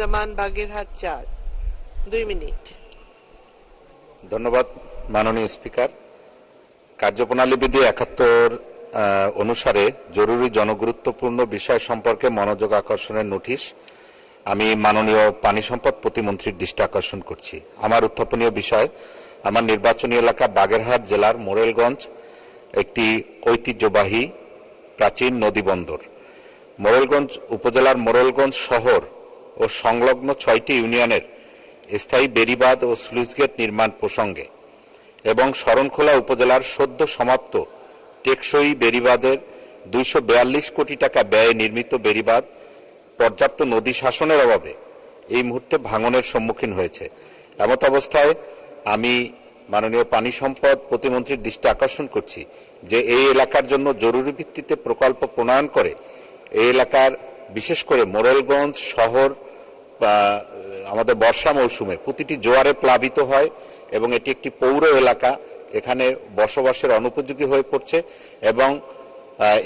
জামান বাগেরহাট চার। দুই মিনিট। ধন্যবাদ, মাননীয় স্পিকার। কার্যপ্রণালী বিধি একাত্তর অনুসারে জরুরি জনগুরুত্বপূর্ণ বিষয় সম্পর্কে মনোযোগ আকর্ষণের নোটিশ আমি মাননীয় পানি সম্পদ প্রতিমন্ত্রীর দৃষ্টি আকর্ষণ করছি। আমার উত্থাপনীয় বিষয়, আমার নির্বাচনী এলাকা বাগেরহাট জেলার মোরেলগঞ্জ, একটি ঐতিহ্যবাহী প্রাচীন নদী বন্দর। মোরেলগঞ্জ উপজেলার মোরেলগঞ্জ শহর ও সংলগ্ন ছয়টি ইউনিয়নের স্থায়ী বেরিবাদ ও স্লুইস গেট নির্মাণ প্রসঙ্গে এবং শরণখোলা উপজেলার সদ্য সমাপ্ত টেকসই বেরিবাদের দুইশো বিয়াল্লিশ কোটি টাকা ব্যয়ে নির্মিত বেরিবাদ পর্যাপ্ত নদী শাসনের অভাবে এই মুহূর্তে ভাঙনের সম্মুখীন হয়েছে। এমত অবস্থায় আমি মাননীয় পানি সম্পদ প্রতিমন্ত্রীর দৃষ্টি আকর্ষণ করছি যে এই এলাকার জন্য জরুরি ভিত্তিতে প্রকল্প প্রণয়ন করে এই এলাকার, বিশেষ করে মোরেলগঞ্জ শহর আমাদের বর্ষা মৌসুমে প্রতিটি জোয়ারে প্লাবিত হয় এবং এটি একটি পৌর এলাকা। এখানে বসবাসের অনুপযোগী হয়ে পড়ছে এবং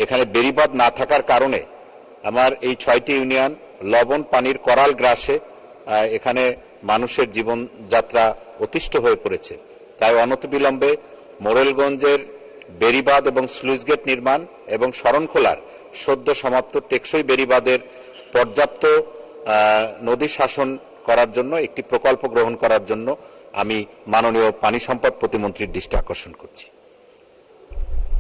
এখানে বেড়িবাঁধ না থাকার কারণে আমার এই ছয়টি ইউনিয়ন লবণ, পানির করাল গ্রাসে এখানে মানুষের জীবনযাত্রা অতিষ্ঠ হয়ে পড়েছে। তাই অনতিবিলম্বে মোরেলগঞ্জের বেড়িবাঁধ এবং স্লুইস গেট নির্মাণ এবং শরণখোলার সদ্য সমাপ্ত টেকসই বেড়িবাঁধের পর্যাপ্ত নদী শাসন করার জন্য, একটি প্রকল্প গ্রহণ করার জন্য আমি মাননীয় পানি সম্পদ প্রতিমন্ত্রীর দৃষ্টি আকর্ষণ করছি।